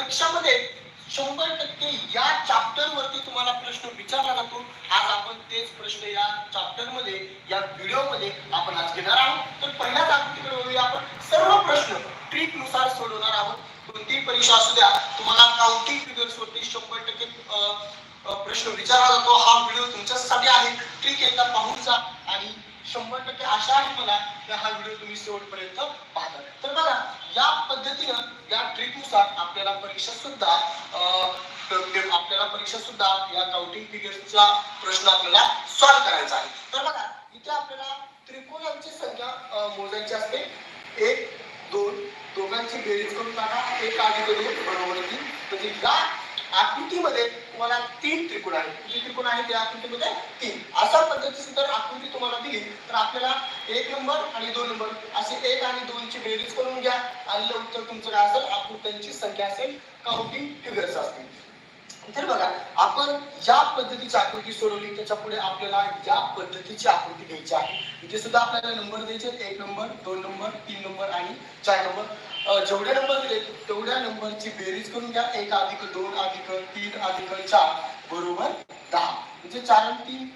परीक्षामध्ये शंभर टक्के या चॅप्टर वरती तुम्हाला प्रश्न विचारला जातो. आज आपण तेच प्रश्न या चॅप्टरमध्ये या व्हिडिओमध्ये आपण आज घेणार आहोत. तर पहिल्याच आकृतीकडे वळूया आपण. सर्व प्रश्न ट्रिकनुसार सोडवणार आहोत. कोणतीही परीक्षा असू द्या तुम्हाला काउंटिंग फिगर्स वरती शंभर टक्के प्रश्न विचारला जातो. हा व्हिडिओ तुमच्या ट्रिक एकदा पाहून जा आणि शंभर टक्के आशा आहे मला की हा व्हिडिओ तुम्ही शेवटपर्यंत पाहता तर बघा या पद्धतीनं या ट्रिकनुसार आपल्याला परीक्षा सुद्धा म्हणजे आपल्याला परीक्षा सुद्धा या काउंटिंग फिगर्सचा प्रश्न आपल्याला सॉल्व्ह करायचा आहे. तर बघा इथे आपल्याला त्रिकोणांची संख्या मोजायची असते. एक दोन दोघांची बेरीज करून टाका. एक आधी करून बरोबर तीन म्हणजे या आकृतीमध्ये तुम्हाला तीन त्रिकोण आहेत. किती त्रिकोण आहेत त्या आकृतीमध्ये तीन. अशा पद्धतीची जर आकृती तुम्हाला दिली तर आपल्याला एक नंबर आणि दोन नंबर असे एक आणि दोनची बेरीज करून घ्या. आलेलं उत्तर तुमचं काय असेल आकृत्यांची संख्या असेल काउंटिंग फिगर्स असतील. तर बघा आपण ज्या पद्धतीची आकृती सोडवली त्याच्या पुढे आपल्याला ज्या पद्धतीची आकृती घ्यायची आहे इथे सुद्धा आपल्याला नंबर द्यायचे एक नंबर दोन नंबर तीन नंबर आणि चार नंबर. जेवढे नंबर दिले तेवढ्या नंबरची बेरीज करून घ्या. एक अधिक दोन अधिक तीन अधिक चार. बरोबर? दहा. म्हणजे चार आणि तीन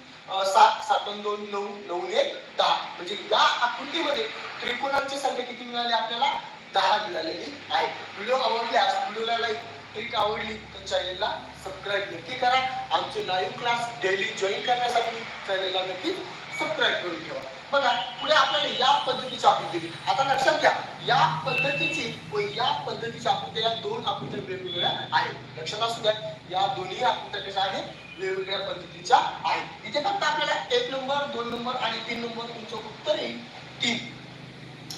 सात. सात दोन नऊ. नऊ एक दहा. म्हणजे या आकृतीमध्ये त्रिकोणांची संख्या किती मिळाली आपल्याला? दहा मिळालेली आहे. व्हिडिओ आवडल्यास व्हिडिओला लाईक ट्रिक आवडली तर चॅनलला सबस्क्राईब नक्की करा. आमचे लाईव्ह क्लास डेली जॉईन करण्यासाठी चॅनलला नक्की सबस्क्राईब करून ठेवा. बघा पुढे आपल्याला या पद्धतीची आकृती दिली. आता लक्षात घ्या. या पद्धतीची व या पद्धतीची आकृत्या या दोन आकृत्या वेगवेगळ्या आहेत. लक्षात असू द्या या दोन्ही आकृत्या कशा आहेत? वेगवेगळ्या पद्धतीच्या आहेत. इथे फक्त आपल्याला एक नंबर दोन नंबर आणि तीन नंबर तुमचं उत्तर येईल. तीन.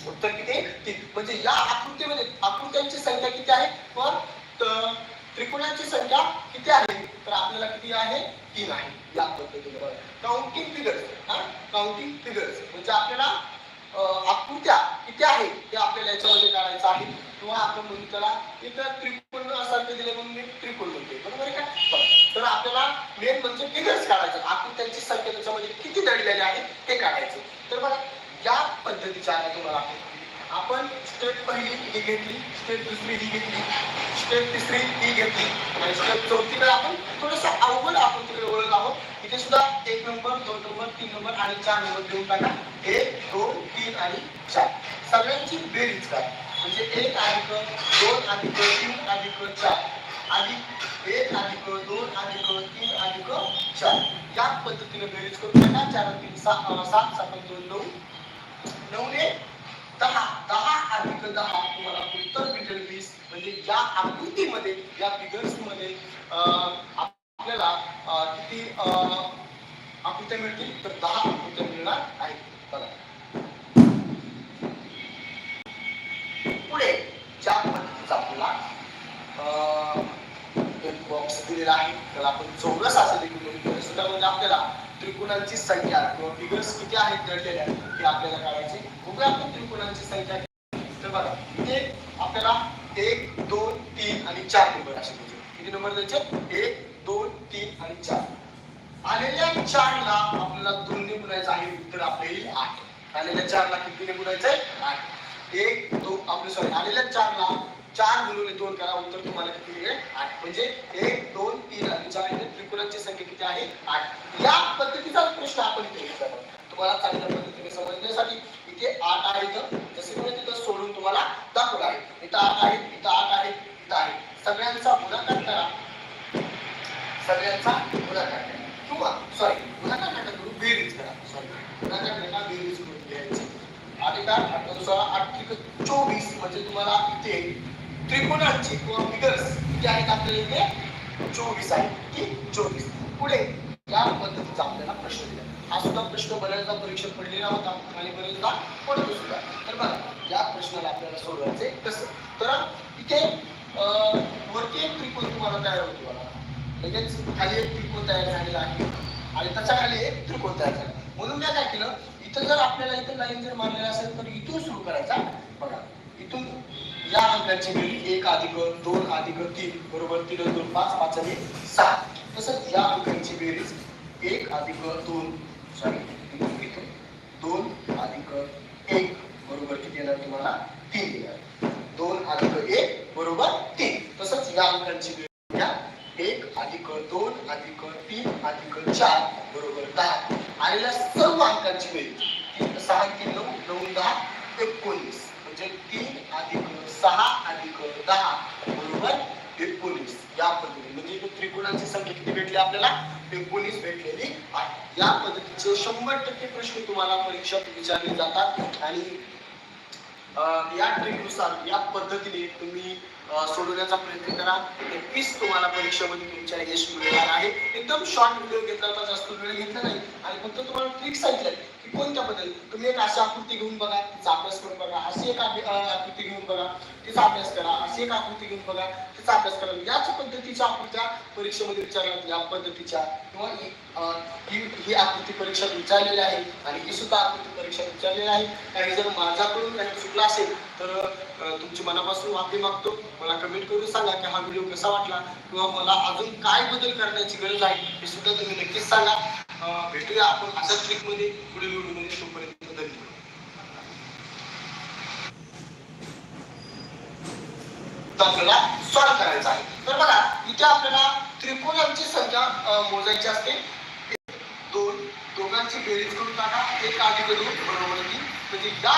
उत्तर किती? तीन. म्हणजे या आकृतीमध्ये आकृत्यांची संख्या किती आहे? पण त्रिकोणाची संख्या किती आहे? तर आपल्याला किती आहे? तीन आहे. या पद्धतीने काउंटिंग फिगर्स काउंटिंग फिगर्स म्हणजे आपल्याला आकृत्या किती आहे ते आपल्याला याच्यामध्ये काढायचं आहे. किंवा आपण म्हणून त्याला इथं त्रिकोण सारखे दिले म्हणून मी त्रिकोण म्हणते बरोबर आहे का? तर आपल्याला मेन म्हणजे फिगर्स काढायचं. आकृत्यांची संख्या त्याच्यामध्ये किती दडलेली आहे ते काढायचं. तर बघा या पद्धतीच्या आता तुम्हाला. आपण स्टेप पहिली ही घेतली स्टेप दुसरी ही घेतली स्टेप तिसरी ही घेतली. आणि स्टेप चौथीकडे आपण थोडस अवघड आपण तिकडे वळत आहोत. इथे सुद्धा एक नंबर दोन नंबर तीन नंबर आणि चार नंबर देऊन टाका. एक दोन तीन आणि चार. सगळ्यांची बेरीज करा. म्हणजे एक अधिक दोन अधिक तीन अधिक चार. अधिक एक अधिक दोन अधिक तीन अधिक चार. या पद्धतीने बेरीज करून टाका. चार तीन सहा सात सात दोन नऊ नऊ ने दहा दहा अधिक दहा. तुम्हाला उत्तर भेटेल वीस. म्हणजे या आकृतीमध्ये या फिगर्समध्ये अं, आपल्याला किती आकृत्या मिळतील? तर दहा आकृत्या मिळणार आहेत. बघा पुढे ज्या पद्धतीचा आपल्याला अं, एक बॉक्स दिलेला आहे त्याला आपण चौरस असं देखील सुद्धा म्हणजे आपल्याला त्रिकोणांची संख्या किंवा फिगर्स किती आहेत दडलेल्या हे आपल्याला काढायचे. संख्या तर बघा इथे आपल्याला एक दोन तीन आणि चार नंबर असे किती नंबर द्यायचे? एक दोन तीन आणि चार. आलेल्या चारला आपल्याला दोन ने गुणायचं आहे उत्तर आपले येईल आठ. आलेल्या चारला कितीने गुणायचं आहे आठ. एक दोन आपले सॉरी आलेल्या चारला चार गुणिले दोन करा उत्तर तुम्हाला किती मिळेल आठ. म्हणजे एक दोन तीन आणि चार इथे त्रिकोणांची संख्या किती आहे? आठ. या पद्धतीचा प्रश्न आपण इथे घेतला. तुम्हाला चांगल्या पद्धतीने समजण्यासाठी इथे आठ आहेत जसे मी तिथं सोडून तुम्हाला दाखवलं आहे इथं आठ आहेत इथं आठ आहेत इथं आहे सगळ्यांचा गुणाकार करा सगळ्यांचा गुणाकार करा किंवा सॉरी गुणाकार नका करू बेरीज करा सॉरी गुणाकार नका बेरीज करून घ्यायची आठ एका आठ दोन सोळा आठ त्रिक चोवीस म्हणजे तुम्हाला इथे किंवा फिगर्स किती आहेत आपल्याला इथे चोवीस आहे की चोवीस. पुढे या पद्धतीचा आपल्याला प्रश्न दिला. हा सुद्धा प्रश्न बऱ्याचदा परीक्षेत पडलेला होता आणि बऱ्याचदा पडतो सुद्धा तर बघा या प्रश्नाला आपल्याला सोडवायचे कसं तर इथे वरती एक त्रिकोण तुम्हाला तयार होतो बघा. लगेच खाली एक त्रिकोण तयार झालेला आहे आणि त्याच्याखाली एक त्रिकोण तयार झाला म्हणून मी काय केलं इथं जर आपल्याला इथं लाईन जर मारलेला असेल तर इथून सुरू करायचा. बघा इथून या अंकांची बेरीज एक अधिक दोन अधिक तीन बरोबर तीन दोन पाच पाच आणि सहा. तसंच या अंकांची बेरीज एक अधिक दोन सॉरी दोन अधिक एक बरोबर किती येणार तुम्हाला? तीन येणार. दोन अधिक एक बरोबर तीन. तसंच या अंकांची बेरीज घ्या. एक अधिक दोन अधिक तीन अधिक चार बरोबर दहा. आलेल्या सर्व अंकांची बेरीज सहा तीन नऊ नऊ दहा एकोणीस. म्हणजे तीन अधिक सहा अधिक दहा बरोबर एकोणीस. या पद्धतीने. म्हणजे त्रिकोणांची संख्या किती भेटली आपल्याला? एकोणीस भेटलेली आहे. या पद्धतीचे शंभर टक्के प्रश्न तुम्हाला परीक्षेत विचारले जातात. आणि या ट्रिकनुसार या पद्धतीने तुम्ही सोडवण्याचा प्रयत्न करा. नक्कीच तुम्हाला परीक्षेमध्ये तुमच्या यश मिळणार आहे. एकदम शॉर्ट व्हिडिओ घेतला होता जास्त वेळ घेतला नाही. आणि फक्त तुम्हाला ट्रिक सांगितलं कोणत्या बदल तुम्ही एक अशी आकृती घेऊन बघा तिचा अभ्यास करून बघा. अशी एक आकृती घेऊन बघा तिचा अभ्यास करा. अशी एक आकृती घेऊन बघा तिचा अभ्यास करा. याच पद्धतीच्या आकृत्या परीक्षेमध्ये विचारल्या या पद्धतीच्या किंवा ही ही आकृती परीक्षेत विचारलेली आहे आणि ही सुद्धा आकृती परीक्षेत विचारलेली आहे. काही जर माझ्याकडून काही चुकला असेल तर तुमची मनापासून माफी मागतो. मला कमेंट करून सांगा की हा व्हिडिओ कसा वाटला किंवा मला अजून काय बदल करण्याची गरज आहे हे सुद्धा तुम्ही नक्कीच सांगा. भेटूया आपण अशाच ट्रिकमध्ये पुढील व्हिडिओमध्ये तोपर्यंत धन्यवाद. तर आपल्याला सॉल्व करायचा आहे. तर बघा इथे आपल्याला त्रिकोणांची संख्या मोजायची असते. दोन दोघांची बेरीज करून टाका. एक आधी करून बरोबर म्हणजे या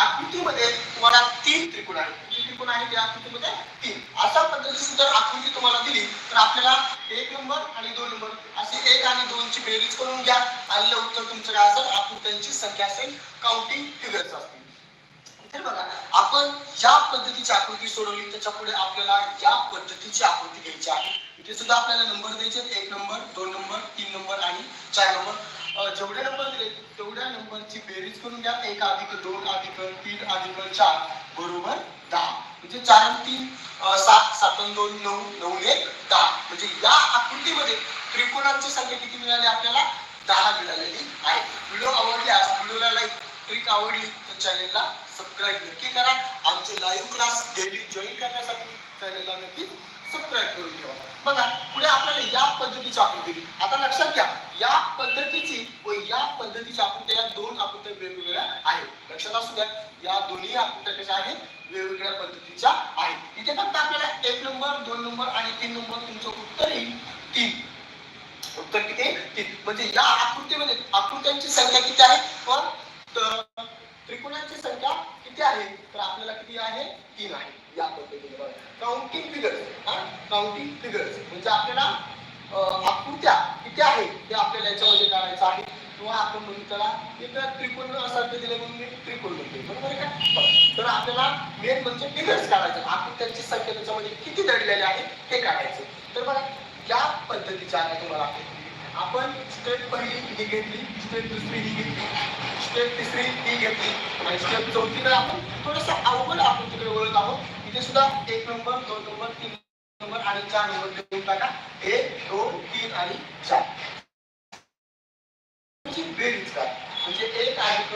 आकृतीमध्ये तुम्हाला तीन त्रिकोण आहेत. किती त्रिकोण या आकृतीमध्ये तीन. अशा पद्धतीने जर आकृती तुम्हाला दिली तर आपल्याला एक नंबर आणि दोन नंबर असे एक आणि दोन ची बेरीज करून घ्या. आणि उत्तर तुमचं काय असेल? आकृत्यांची संख्या असेल. काउंटिंग फिगर्स असतील. तर बघा आपण ज्या पद्धतीची आकृती सोडवली त्याच्या पुढे आपल्याला या पद्धतीची आकृती घ्यायची आहे इथे सुद्धा आपल्याला नंबर द्यायचे आहेत. एक नंबर दोन नंबर तीन नंबर आणि चार नंबर. जेवढे नंबर दिले तेवढ्या नंबरची बेरीज करून घ्या. एक अधिक दोन अधिक तीन अधिक चार बरोबर दहा. म्हणजे चार आणि तीन सात सात दोन नऊ नऊ एक दहा. म्हणजे या आकृतीमध्ये त्रिकोणांची संख्या किती मिळाली आपल्याला? दहा मिळालेली आहे. व्हिडिओ आवडल्यास व्हिडिओला लाईक ट्रिक आवडली तर चॅनेलला सबस्क्राईब नक्की करा. आमचे लाईव्ह क्लास डेली जॉईन करण्यासाठी चॅनेलला नक्की सबस्क्राईब करून ठेवा. बघा पुढे आपल्याला या पद्धतीची आकृती दिली. आता लक्षात घ्या या पद्धतीची व या पद्धतीची आकृत्या या दोन आकृत्या वेगवेगळ्या आहेत. लक्षात असू द्या या दोन्ही आकृत्या कशा आहेत? वेगवेगळ्या पद्धतीच्या आहेत. इथे फक्त आपल्याला एक नंबर दोन नंबर आणि तीन नंबर तुमचं उत्तर येईल. तीन. उत्तर किती? तीन. म्हणजे या आकृतीमध्ये आकृत्यांची संख्या किती आहे? पण त- त्रिकोणांची संख्या किती आहे तर आपल्याला किती आहे तीन आहे या पद्धतीने काउंटिंग फिगर्स काउंटिंग फिगर्स म्हणजे आपल्याला अं, आकृत्या किती आहे ते आपल्याला याच्यामध्ये काढायचं आहे किंवा आपण म्हणू त्याला एक त्रिकोण सारखं दिलं म्हणून मी त्रिकोण म्हणते बरोबर आहे का? तर आपल्याला मेन म्हणजे फिगर्स काढायचं. आपण त्यांची संख्या त्याच्यामध्ये किती दडलेले आहे ते काढायचं. तर बघा या पद्धतीच्या आहे तुम्हाला आपण स्टेप पहिली ही घेतली स्टेप दुसरी ही घेतली स्टेप तिसरी ही घेतली आणि स्टेप चौथीकडे आपण थोडस अवघड आपण तिकडे वळत आहोत. इथे सुद्धा एक नंबर दोन नंबर तीन नंबर आणि चार नंबर घेऊन टाका. एक दोन तीन आणि चार. ची बेरीज काय म्हणजे एक अधिक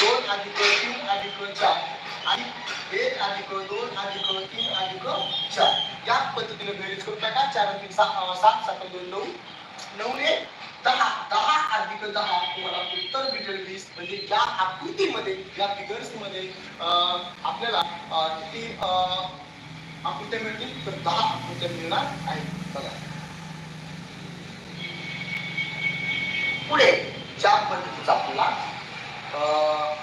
दोन अधिक तीन अधिक चार. आणि एक अधिक दोन अधिक तीन अधिक चार. या पद्धतीने बेरीज करून टाका चार आणि तीन सहा सात सात दोन नऊ. नऊ ने दहा. दहा अधिक दहा. तुम्हाला उत्तर भेटेल वीस. म्हणजे या आकृतीमध्ये या फिगर्समध्ये अं, आपल्याला किती अं, आकृत्या मिळतील? तर दहा आकृत्या मिळणार आहेत. बघा. पुढे. चार पद्धतीचा आपल्याला अं,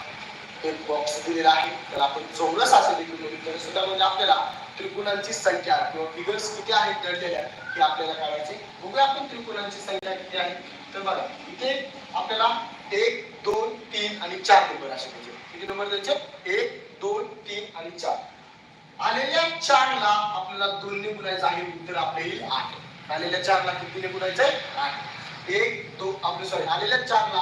एक बॉक्स दिलेला आहे. तर आपण चौरस असे देखील तर सुद्धा म्हणजे आपल्याला त्रिकोणांची संख्या किंवा फिगर्स किती आहेत दडलेल्या हे आपल्याला काढायचे. बघूया आपण त्रिकोणांची संख्या किती आहे. तर बघा इथे आपल्याला एक दोन तीन आणि चार नंबर असे द्यायचे किती नंबर द्यायचे? एक दोन तीन आणि चार. आलेल्या चारला आपल्याला दोनने गुणायचं आहे. उत्तर आपले येईल आठ आलेल्या चारला कितीने गुणायचंय आठ. एक दोन आपले सॉरी आलेल्या चारला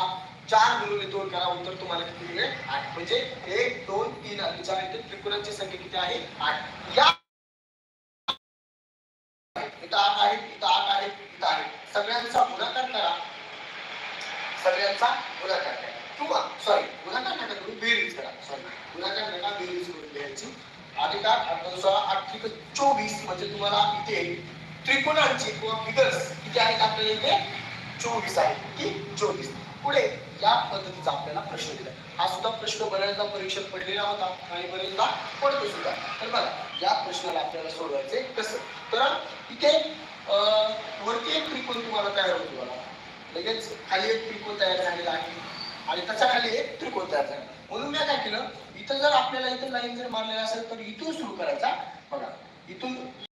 चार गुणिले दोन करा उत्तर तुम्हाला किती मिळेल? आठ. म्हणजे एक दोन तीन आणि चार इथे त्रिकोणांची संख्या किती आहे? आठ. या इथं आठ आहे इथं आठ आहे इथं आहे. सगळ्यांचा गुणाकार करा. सगळ्यांचा गुणाकार करा. किंवा सॉरी गुणाकार नका करू बेरीज करा. सॉरी गुणाकार नका बेरीज करून घ्यायची. अधिकार अठरा सोळा आठ चोवीस. म्हणजे तुम्हाला इथे त्रिकोणांची किंवा फिगर्स किती आहेत आपल्याला इथे? चोवीस आहे की चोवीस. पुढे या पद्धतीचा आपल्याला प्रश्न दिला. हा सुद्धा प्रश्न बऱ्याचदा परीक्षेत पडलेला होता आणि बरेचदा पडतो सुद्धा. तर बघा या प्रश्नाला आपल्याला सोडवायचे कसं? तर इथे अं, वरती एक त्रिकोण तुम्हाला तयार होतो बघा. लगेच खाली एक त्रिकोण तयार झालेला आहे आणि त्याच्याखाली एक त्रिकोण तयार झाला. म्हणून मी काय केलं? इथं जर आपल्याला इथं लाईन जर मारलेला असेल तर इथून सुरू करायचा. बघा इथून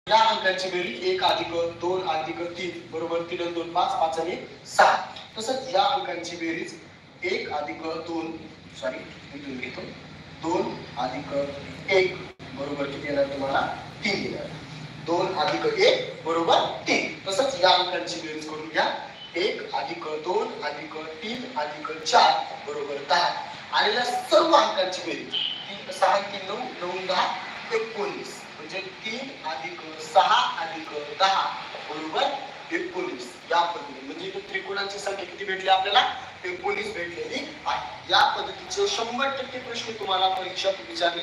या अंकांची बेरीज एक अधिक दोन अधिक तीन बरोबर तीन दोन पाच पाच आणि सहा तसंच या अंकांची बेरीज एक अधिक दोन सॉरी इथून घेतो. दोन अधिक एक बरोबर किती येणार तुम्हाला? तीन येणार. दोन अधिक एक बरोबर तीन. तसंच या अंकांची बेरीज करून घ्या. एक अधिक दोन अधिक तीन अधिक चार बरोबर दहा. आलेल्या सर्व अंकांची बेरीज तीन सहा तीन नऊ नऊ दहा एकोणीस. म्हणजे तीन अधिक सहा अधिक दहा बरोबर एकोणीस. या पद्धतीने. म्हणजे इथे त्रिकोणांची संख्या किती भेटली आपल्याला? एकोणीस भेटलेली आहे. या पद्धतीचे शंभर टक्के प्रश्न तुम्हाला परीक्षा विचारले